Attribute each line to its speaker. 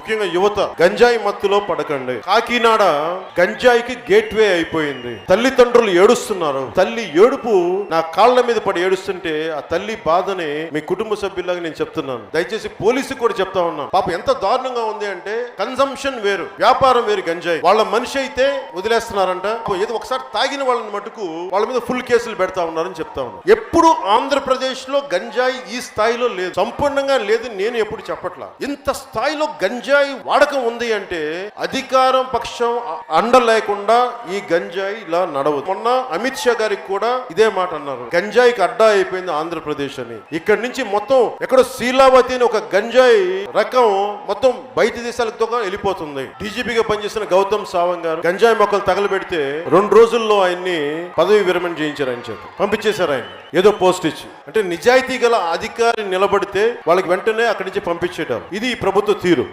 Speaker 1: ముఖ్యంగా యువత గంజాయి మత్తులో పడకండి. కాకినాడ గంజాయికి గేట్వే అయిపోయింది. తల్లిదండ్రులు ఏడుస్తున్నారు. తల్లి ఏడుపు నా కాళ్ళ మీద పడి ఏడుస్తుంటే ఆ తల్లి బాధని మీ కుటుంబ సభ్యులాగా నేను చెప్తున్నాను. దయచేసి పోలీసు కూడా చెప్తా ఉన్నాను పాప ఎంత దారుణంగా ఉంది అంటే కన్సంప్షన్ వేరు వ్యాపారం వేరు గంజాయి. వాళ్ళ మనిషి అయితే వదిలేస్తున్నారంట. ఏదో ఒకసారి తాగిన వాళ్ళని మటుకు వాళ్ళ మీద ఫుల్ కేసులు పెడతా ఉన్నారని చెప్తా ఉన్నాను ఎప్పుడు ఆంధ్రప్రదేశ్లో గంజాయి ఈ స్థాయిలో లేదు. సంపూర్ణంగా లేదు నేను ఎప్పుడు చెప్పట్లా. ఇంత స్థాయిలో గంజాయి వాడకం ఉంది అంటే అధికారం పక్షం అండ లేకుండా ఈ గంజాయి ఇలా నడవదు. మొన్న అమిత్ షా గారికి కూడా ఇదే మాట అన్నారు. గంజాయికి అడ్డా అయిపోయింది ఆంధ్రప్రదేశ్ అని. ఇక్కడ నుంచి మొత్తం ఎక్కడో శీలావతి అని ఒక గంజాయి రకం మొత్తం బయట దేశాలతో వెళ్ళిపోతుంది. డీజీపీగా పనిచేసిన గౌతమ్ సావంగ్ గారు గంజాయి మొక్కలు తగలబెడితే రెండు రోజుల్లో ఆయన్ని పదవి విరమణ చేయించారు ఆయన చేత. పంపించేశారు ఆయన. ఏదో పోస్ట్ ఇచ్చి. అంటే నిజాయితీ గల అధికారి నిలబడితే వాళ్ళకి వెంటనే అక్కడి నుంచి పంపించేటారు ఇది ప్రభుత్వ తీరు.